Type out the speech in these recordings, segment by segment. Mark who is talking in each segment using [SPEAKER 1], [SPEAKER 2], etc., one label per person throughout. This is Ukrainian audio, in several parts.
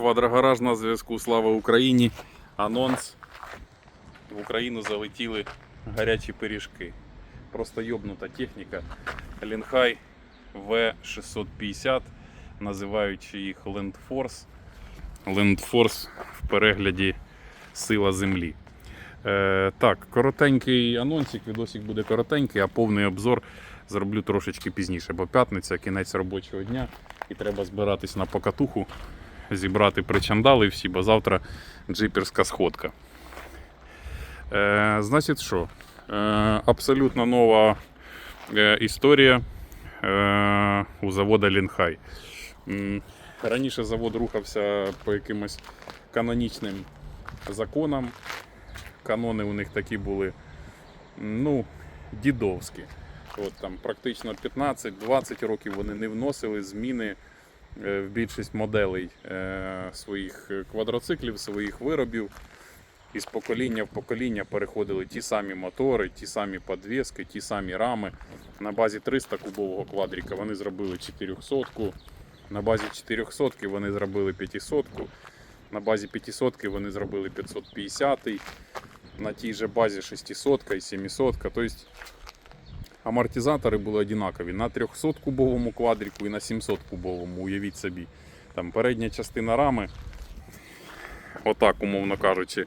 [SPEAKER 1] Квадрогараж на зв'язку. Слава Україні. Анонс. В Україну залетіли гарячі пиріжки. Просто йобнута техніка. Лінхай V650, називаючи їх. Land Force в перегляді Сила Землі. Е, так, коротенький анонсик, відосик буде коротенький, а повний обзор зроблю трошечки пізніше, бо п'ятниця, кінець робочого дня, і треба збиратись на покатуху, зібрати причандали всі, бо завтра джиперська сходка. Е, значить що? Е, абсолютно нова е, історія е, у завода Лінхай. Раніше завод рухався по якимось канонічним законам. Канони у них такі були ну, дідовські. От там практично 15-20 років вони не вносили зміни в більшість моделей е, своїх квадроциклів, своїх виробів. Із покоління в покоління переходили ті самі мотори, ті самі подвески, ті самі рами. На базі 300 кубового квадріка вони зробили 400 на базі 400 вони зробили 500-ку. на базі 500-ки вони зробили 550-й. на тій же базі 600 і 700 Тобто амортизатори були однакові на 300 кубовому квадріку і на 700 кубовому, уявіть собі. Там передня частина рами, отак, умовно кажучи,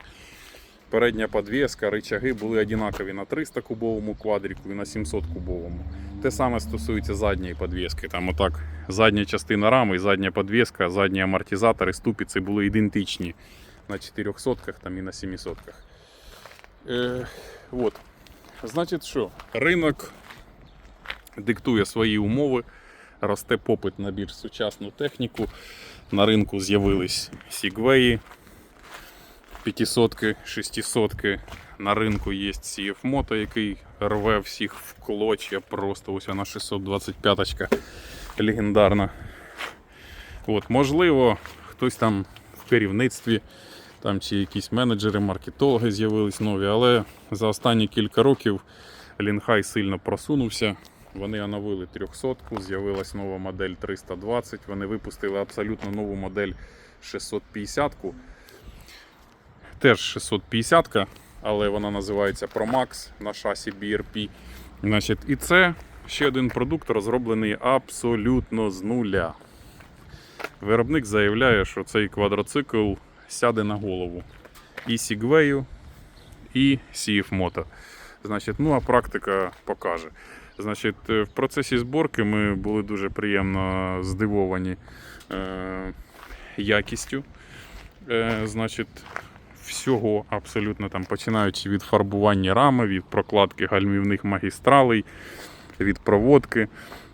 [SPEAKER 1] передня подвеска, рычаги були однакові на 300 кубовому квадріку і на 700 кубовому. Те саме стосується задньої подвески. Там отак задня частина рами, задня подвеска, задні амортизатори, ступиці були ідентичні на 400 там і на 700 Е, от. Значить що, ринок диктує свої умови, росте попит на більш сучасну техніку. На ринку з'явились Сігвеї, 500 600 На ринку є CF Moto, який рве всіх в клочья. Просто ось вона 625 легендарна. От, можливо, хтось там в керівництві там чи якісь менеджери, маркетологи з'явились нові, але за останні кілька років Лінхай сильно просунувся. Вони оновили 300, з'явилась нова модель 320. Вони випустили абсолютно нову модель 650. Теж 650, але вона називається Pro Max на шасі BRP. Значить, і це ще один продукт, розроблений абсолютно з нуля. Виробник заявляє, що цей квадроцикл сяде на голову і Сігвею, і CF Moto. Значить, ну а практика покаже. Значить, е, в процесі зборки ми були дуже приємно здивовані е, якістю. Е, значить, всього абсолютно там, починаючи від фарбування рами, від прокладки гальмівних магістралей, від проводки,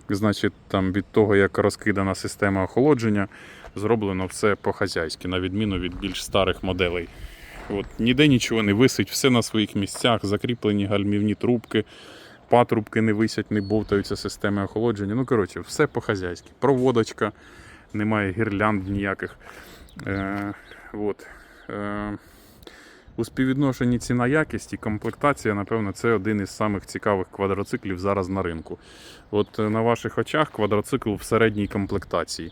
[SPEAKER 1] значить, там, від того, як розкидана система охолодження, зроблено все по-хазяйськи, на відміну від більш старих моделей. От, ніде нічого не висить, все на своїх місцях, закріплені гальмівні трубки, патрубки не висять, не бовтаються системи охолодження. Ну, коротше, все по-хазяйськи. Проводочка, немає гірлянд ніяких. Е, от. Е, у співвідношенні ціна якість і комплектація, напевно, це один із самих цікавих квадроциклів зараз на ринку. От е, на ваших очах квадроцикл в середній комплектації.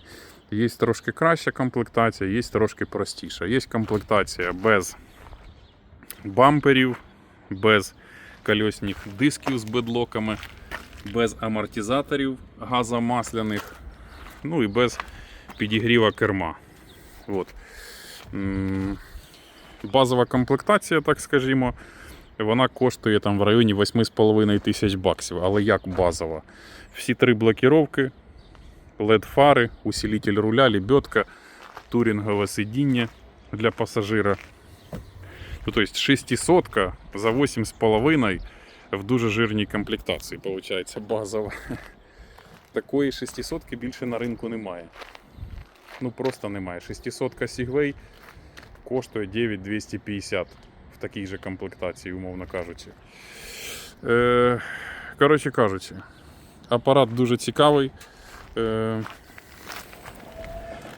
[SPEAKER 1] Є трошки краща комплектація, є трошки простіша. Є комплектація без бамперів, без кольосних дисків з бедлоками, без амортизаторів газомасляних, ну і без підігріва керма. От. Базова комплектація, так скажімо, вона коштує там в районі 8,5 тисяч баксів. Але як базова? Всі три блокіровки, LED-фари, усилитель руля, лебедка, турінгове сидіння для пасажира. Ну, тобто 600 за 8,5 в дуже жирній комплектації, виходить, базова. Такої 600 більше на ринку немає. Ну просто немає. 600 Segway коштує 9250 в такій же комплектації, умовно кажучи. Е, коротше кажучи, апарат дуже цікавий. Е,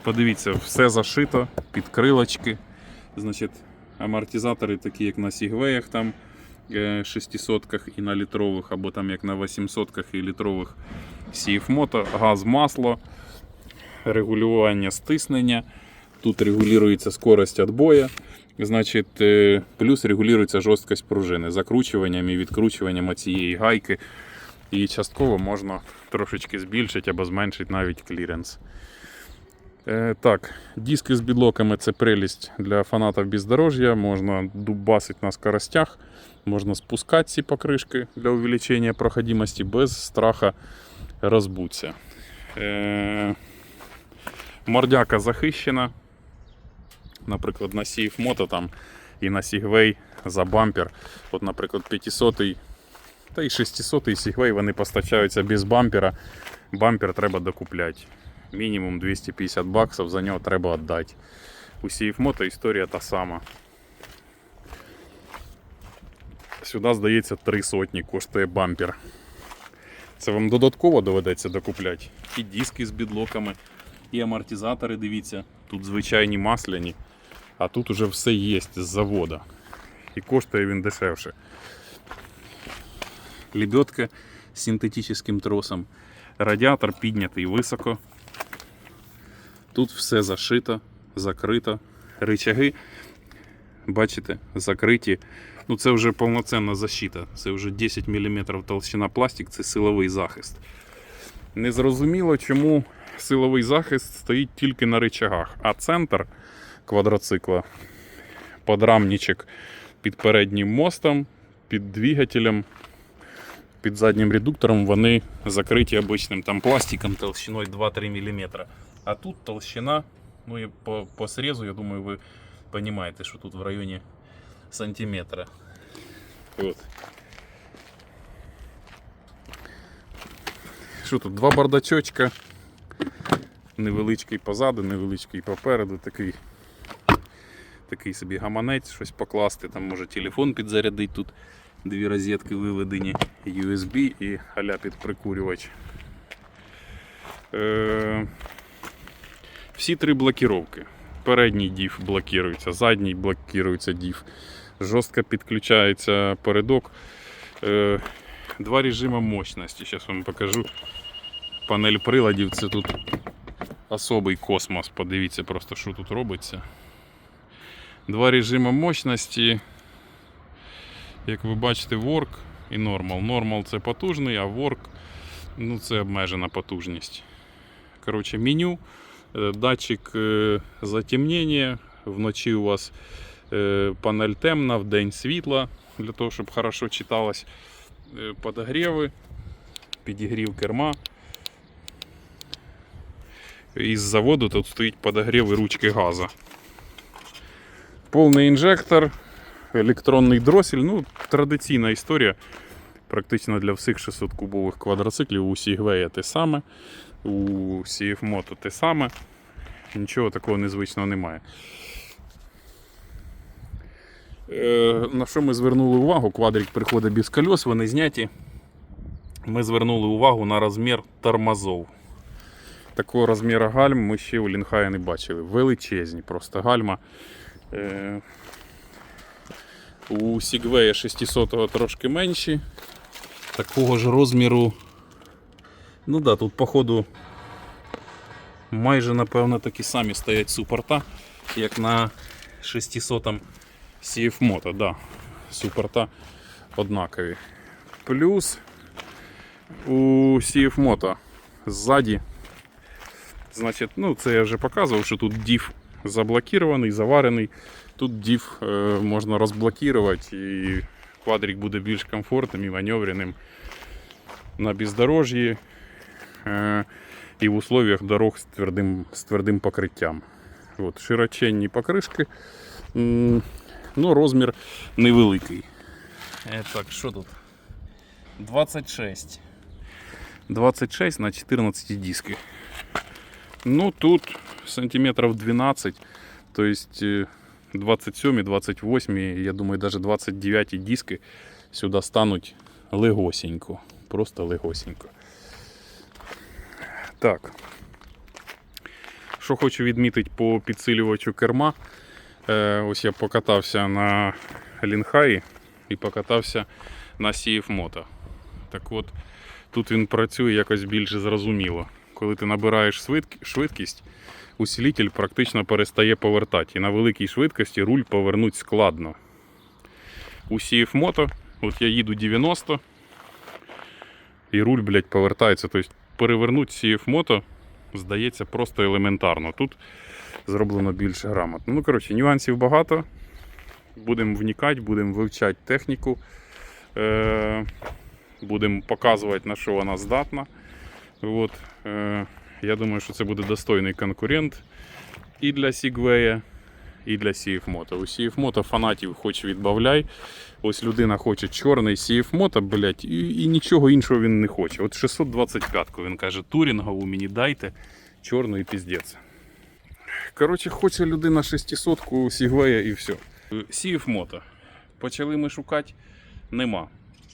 [SPEAKER 1] подивіться, все зашито, під крилочки. Значить, амортизатори такі, як на Сігвеях, там 600 і на літрових, або там як на 800 і літрових Moto, газ, масло, регулювання стиснення. Тут регулюється скорость отбоя. Значить, е, плюс регулюється жорсткость пружини закручуванням і відкручуванням цієї гайки. І частково можна трошечки збільшити або зменшити навіть кліренс. Е, так, диски з бідлоками це прелість для фанатів бездорожжя. Можна дубасити на скоростях, можна спускати ці покришки для увеличення проходимості без страха розбуться. Е, мордяка захищена. Наприклад, на Сіф Мото там і на Сігвей за бампер. От, наприклад, 500 та й 600 Сігвей вони постачаються без бампера. Бампер треба докупляти. Мінімум 250 баксів за нього треба віддати. У Сіф історія та сама. Сюди, здається, 3 сотні коштує бампер. Це вам додатково доведеться докупляти. І диски з бідлоками, і амортизатори, дивіться, тут звичайні масляні, а тут уже все є з завода. І коштує він дешевше. Лебедка з синтетичним тросом. Радіатор піднятий високо. Тут все зашито, закрито. Ричаги, бачите, закриті. Ну це вже повноцінна защита. Це вже 10 мм толщина пластик, це силовий захист. Незрозуміло, чому силовий захист стоїть тільки на ричагах, а центр квадроцикла, подрамничок під переднім мостом, під двигателем, під заднім редуктором вони закриті обичним там пластиком толщиною 2-3 мм. А тут толщина, ну і по, по срезу, я думаю, ви розумієте, що тут в районі сантиметра. От. Що тут? Два бардачочка. Невеличкий позаду, невеличкий попереду, такий, такий собі гаманець, щось покласти, там може телефон підзарядити тут. Дві розетки виведені, USB і аля підприкурювач. Е, всі три блокіровки. Передній дів блокується, задній блокується дів. Жорстко підключається передок. Е, два режими мощності. Зараз вам покажу. Панель приладів це тут особий космос. Подивіться просто, що тут робиться. Два режими мощності. Як ви бачите, Work і Normal. Normal це потужний, а Work ну, це обмежена потужність. Коротше, меню, датчик е, затемнення. Вночі у вас е, панель темна, вдень світла, для того, щоб хорошо читалось. Подогріви, підігрів керма. Із заводу тут стоїть подогрів і ручки газу. Повний інжектор, електронний дросель. Ну, традиційна історія. Практично для всіх 600 кубових квадроциклів у Сігвея те саме, у CF Moto те саме. Нічого такого незвичного немає. Е, на що ми звернули увагу? Квадрик приходить без кольос, вони зняті. Ми звернули увагу на розмір тормозов. Такого розміру гальм ми ще у Лінхаї не бачили. Величезні просто гальма. Е, у Сігвея 600 трошки менші. Такого ж розміру. Ну да, тут походу майже напевно такі самі стоять супорта, як на 600 CF Moto, да. Супорта однакові. Плюс у CF Moto ззаді. Значить, ну це я вже показував, що тут дів заблокірований, заварений. Тут дів е, можна розблокувати і квадрик буде більш комфортним і маневреним на бездорожжі е, І в условиях дорог з твердим, з твердим покриттям. От, широченні покришки. Ну, розмір невеликий. Е, так, що тут? 26. 26 на 14 диски. Ну, тут сантиметров 12, то есть э, 27, 28, я думаю, даже 29 диски сюди стануть легосенько. Просто легосенько. Так. Що хочу відмітити по підсилювачу керма. Е, ось я покатався на Лінхаї і покатався на Moto. Так от, тут він працює якось більш зрозуміло. Коли ти набираєш швидкість, усилитель практично перестає повертати. І на великій швидкості руль повернуть складно. У Moto, от я їду 90, і руль, блядь, повертається. Тобто перевернути CF Moto, здається, просто елементарно. Тут зроблено більш грамотно. Ну, коротше, нюансів багато. Будемо вникати, будемо вивчати техніку. Е- будемо показувати, на що вона здатна. От, е- я думаю, що це буде достойний конкурент і для Segway, і для CF Moto. У CF Moto фанатів хоч відбавляй. Ось людина хоче чорний CF Moto, блядь, і, і нічого іншого він не хоче. От 625-ку він каже, турінгову мені дайте, чорну і піздець. Коротше, хоче людина 600-ку Segway і все. CF Moto. Почали ми шукати, нема.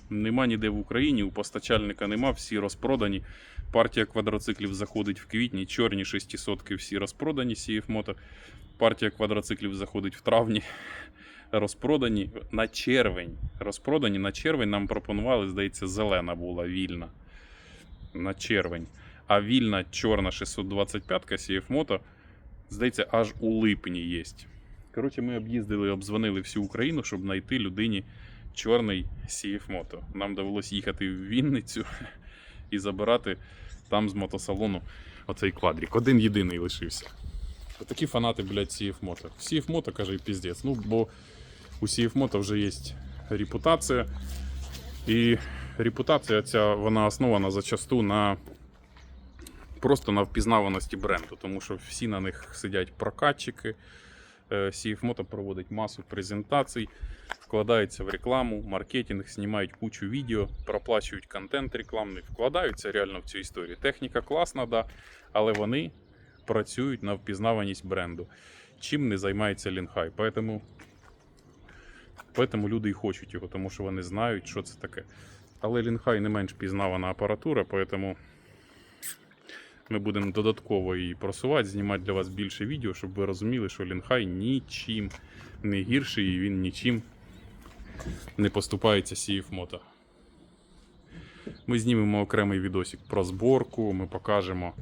[SPEAKER 1] Нема ніде в Україні, у постачальника нема, всі розпродані. Партія квадроциклів заходить в квітні, чорні 600 всі розпродані CF Moto. Партія квадроциклів заходить в травні, розпродані на червень. Розпродані на червень нам пропонували, здається, зелена була вільна. На червень. А вільна чорна 625 CF Moto, здається, аж у липні є. Коротше, ми об'їздили, обдзвонили всю Україну, щоб знайти людині чорний CF Moto. Нам довелось їхати в Вінницю і забирати там з мотосалону оцей квадрик. Один єдиний лишився. Такі фанати, блядь, CF Moto. CF Moto, каже, піздець. Ну, бо у CF Moto вже є репутація. І репутація ця вона основана зачасту на просто на впізнаваності бренду, тому що всі на них сидять прокатчики. Е, CF Moto проводить масу презентацій, вкладаються в рекламу, маркетинг, знімають кучу відео, проплачують контент рекламний, вкладаються реально в цю історію. Техніка класна, да, але вони працюють на впізнаваність бренду. Чим не займається Лінхай. Поэтому, поэтому люди і хочуть його, тому що вони знають, що це таке. Але Лінхай не менш пізнавана апаратура, поэтому ми будемо додатково її просувати, знімати для вас більше відео, щоб ви розуміли, що Лінхай нічим не гірший і він нічим не поступається CF Moto. Ми знімемо окремий відосик про зборку, ми покажемо,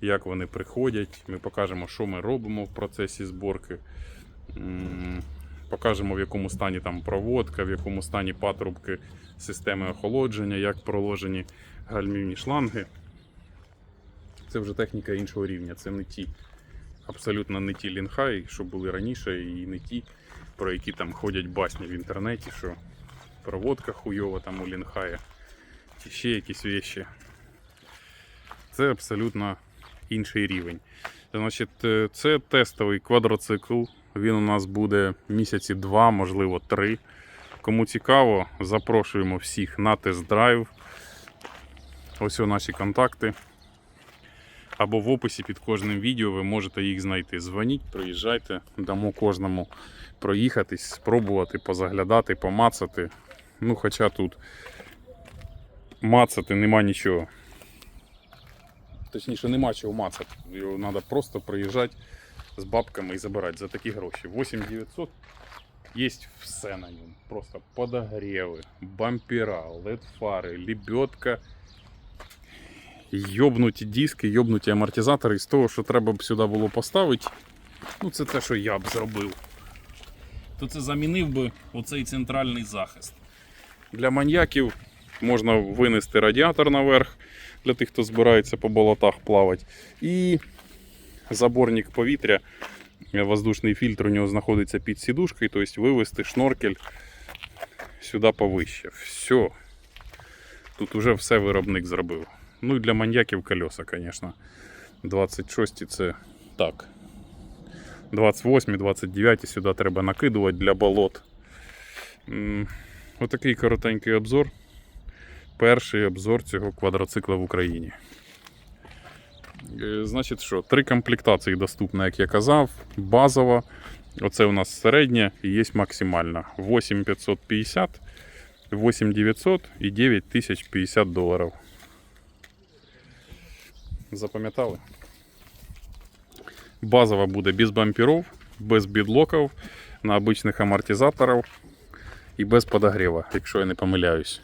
[SPEAKER 1] як вони приходять, ми покажемо, що ми робимо в процесі зборки. Покажемо, в якому стані там проводка, в якому стані патрубки системи охолодження, як проложені гальмівні шланги. Це вже техніка іншого рівня. Це не ті, абсолютно не ті лінхай, що були раніше, і не ті, про які там ходять басні в інтернеті, що проводка хуйова там у лінхая, чи ще якісь вещі. Це абсолютно інший рівень. Значить, е, це тестовий квадроцикл. Він у нас буде місяці два, можливо, три. Кому цікаво, запрошуємо всіх на тест-драйв. Ось у наші контакти. Або в описі під кожним відео ви можете їх знайти. Дзвоніть, приїжджайте, дамо кожному проїхатись, спробувати, позаглядати, помацати. Ну, хоча тут мацати нема нічого. Точніше, нема чого мацати. Його треба просто приїжджати з бабками і забирати за такі гроші. 8900 є все на ньому. Просто подогріви, бампера, LED-фари, лебедка йобнуті диски, йобнуті амортизатори з того, що треба б сюди було поставити. Ну, це те, що я б зробив. То це замінив би оцей центральний захист. Для маньяків можна винести радіатор наверх для тих, хто збирається по болотах плавати. І заборник повітря, воздушний фільтр у нього знаходиться під сідушкою, тобто вивести шноркель сюди повище. Все. Тут вже все виробник зробив. Ну і для маньяків колеса, звісно. 26 це так. 28, 29 сюди треба накидувати для болот. Отакий коротенький обзор. Перший обзор цього квадроцикла в Україні. Е, Значить, що, три комплектації доступні, як я казав. Базова. Оце у нас середня і є максимальна. 8550, 8900 і 9050 доларів. Запам'ятали? Базова буде без бамперів, без бідлоків, на обичних амортизаторів і без подогріва, якщо я не помиляюсь.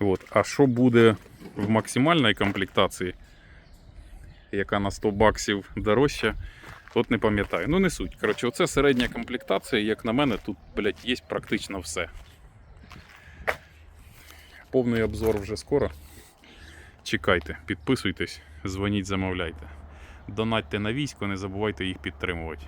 [SPEAKER 1] От. А що буде в максимальній комплектації, яка на 100 баксів дорожча, от не пам'ятаю. Ну не суть. Коротше, оце середня комплектація, як на мене, тут блядь, є практично все. Повний обзор вже скоро. Чекайте, підписуйтесь, дзвоніть, замовляйте. Донатьте на військо, не забувайте їх підтримувати.